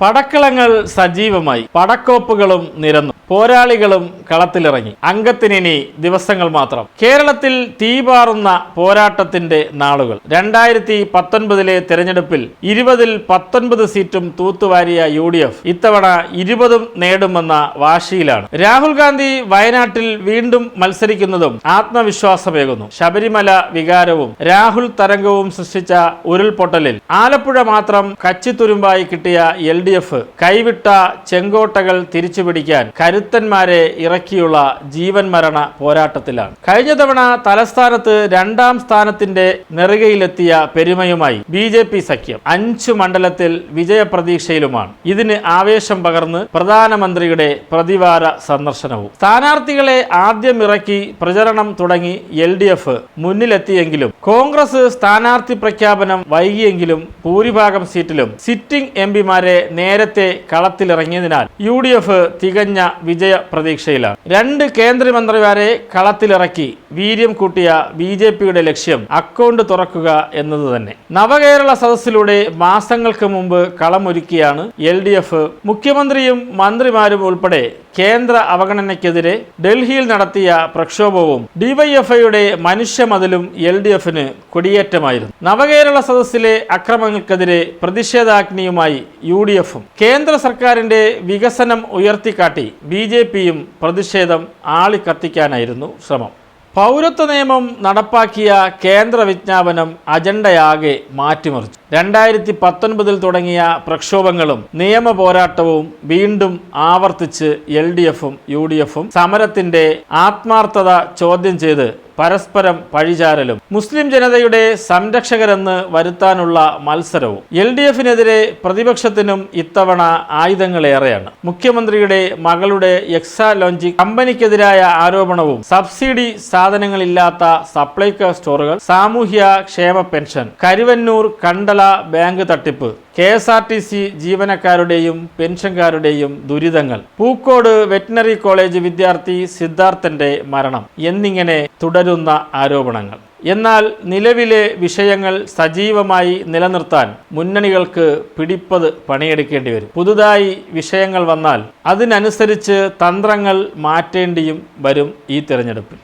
പടക്കളങ്ങൾ സജീവമായി. പടക്കോപ്പുകളും നിരന്നു. പോരാളികളും കളത്തിലിറങ്ങി. അംഗത്തിനി ദിവസങ്ങൾ മാത്രം. കേരളത്തിൽ തീപാറുന്ന പോരാട്ടത്തിന്റെ നാളുകൾ. രണ്ടായിരത്തി പത്തൊൻപതിലെ തെരഞ്ഞെടുപ്പിൽ ഇരുപതിൽ പത്തൊൻപത് സീറ്റും തൂത്തുവാരിയ യു ഡി എഫ് ഇത്തവണ ഇരുപതും നേടുമെന്ന വാശിയിലാണ്. രാഹുൽ ഗാന്ധി വയനാട്ടിൽ വീണ്ടും മത്സരിക്കുന്നതും ആത്മവിശ്വാസമേകുന്നു. ശബരിമല വികാരവും രാഹുൽ തരംഗവും സൃഷ്ടിച്ച ഉരുൾപൊട്ടലിൽ ആലപ്പുഴ മാത്രം കച്ചിത്തുരുമ്പായി കിട്ടിയ എൽ കൈവിട്ട ചെങ്കോട്ടകൾ തിരിച്ചുപിടിക്കാൻ കരുത്തന്മാരെ ഇറക്കിയുള്ള ജീവൻ മരണ പോരാട്ടത്തിലാണ്. കഴിഞ്ഞ തവണ തലസ്ഥാനത്ത് രണ്ടാം സ്ഥാനത്തിന്റെ നെറുകയിലെത്തിയ പെരുമയുമായി ബി ജെ പി സഖ്യം അഞ്ചു മണ്ഡലത്തിൽ വിജയപ്രതീക്ഷയിലുമാണ്. ഇതിന് ആവേശം പകർന്ന് പ്രധാനമന്ത്രിയുടെ പ്രതിവാര സന്ദർശനവും. സ്ഥാനാർത്ഥികളെ ആദ്യം ഇറക്കി പ്രചരണം തുടങ്ങി എൽ ഡി എഫ് മുന്നിലെത്തിയെങ്കിലും കോൺഗ്രസ് സ്ഥാനാർത്ഥി പ്രഖ്യാപനം വൈകിയെങ്കിലും ഭൂരിഭാഗം സീറ്റിലും സിറ്റിംഗ് എം പിമാരെ നേരത്തെ കളത്തിലിറങ്ങിയതിനാൽ യു ഡി എഫ് തികഞ്ഞ വിജയ പ്രതീക്ഷയിലാണ്. രണ്ട് കേന്ദ്രമന്ത്രിമാരെ കളത്തിലിറക്കി. വീര്യം കൂട്ടിയ ബി ജെ പിയുടെ ലക്ഷ്യം അക്കൗണ്ട് തുറക്കുക എന്നത് തന്നെ. നവകേരള സദസ്സിലൂടെ മാസങ്ങൾക്ക് മുമ്പ് കളമൊരുക്കിയാണ് എൽ ഡി എഫ്. മുഖ്യമന്ത്രിയും മന്ത്രിമാരും ഉൾപ്പെടെ കേന്ദ്ര അവഗണനയ്ക്കെതിരെ ഡൽഹിയിൽ നടത്തിയ പ്രക്ഷോഭവും ഡിവൈഎഫ്ഐയുടെ മനുഷ്യമതിലും എൽ ഡി എഫിന് കൊടിയേറ്റമായിരുന്നു. നവകേരള സദസ്സിലെ അക്രമങ്ങൾക്കെതിരെ പ്രതിഷേധാഗ്നിയുമായി യു ഡി എഫും. കേന്ദ്ര സർക്കാരിന്റെ വികസനം ഉയർത്തിക്കാട്ടി ബി ജെ പിയും പ്രതിഷേധം ആളിക്കത്തിക്കാനായിരുന്നു ശ്രമം. പൗരത്വ നിയമം നടപ്പാക്കിയ കേന്ദ്ര വിജ്ഞാപനം അജണ്ടയാകെ മാറ്റിമറിച്ചു. രണ്ടായിരത്തി പത്തൊൻപതിൽ തുടങ്ങിയ പ്രക്ഷോഭങ്ങളും നിയമ പോരാട്ടവും വീണ്ടും ആവർത്തിച്ച് എൽ ഡി എഫും യു ഡി എഫും സമരത്തിന്റെ ആത്മാർത്ഥത ചോദ്യം ചെയ്ത് പരസ്പരം പഴിചാരലും. മുസ്ലിം ജനതയുടെ സംരക്ഷകരെന്ന് വരുത്താനുള്ള മത്സരവും. എൽ ഡി എഫിനെതിരെ പ്രതിപക്ഷത്തിനും ഇത്തവണ ആയുധങ്ങളേറെയാണ്. മുഖ്യമന്ത്രിയുടെ മകളുടെ എക്സാ ലോഞ്ചി കമ്പനിക്കെതിരായ ആരോപണവും സബ്സിഡി സാധനങ്ങളില്ലാത്ത സപ്ലൈകോ സ്റ്റോറുകൾ സാമൂഹ്യ ക്ഷേമ പെൻഷൻ കരുവന്നൂർ കണ്ടല ബാങ്ക് തട്ടിപ്പ് K S R T C ജീവനക്കാരുടെയും പെൻഷൻകാരുടെയും ദുരിതങ്ങൾ. പൂക്കോട് വെറ്റിനറി കോളേജ് വിദ്യാർത്ഥി സിദ്ധാർത്ഥന്റെ മരണം എന്നിങ്ങനെ തുടരുന്ന ആരോപണങ്ങൾ. എന്നാൽ നിലവിലെ വിഷയങ്ങൾ സജീവമായി നിലനിർത്താൻ മുന്നണികൾക്ക് പിടിപ്പത് പണിയെടുക്കേണ്ടി വരും. പുതുതായി വിഷയങ്ങൾ വന്നാൽ അതിനനുസരിച്ച് തന്ത്രങ്ങൾ മാറ്റേണ്ടിയും വരും ഈ തിരഞ്ഞെടുപ്പിൽ.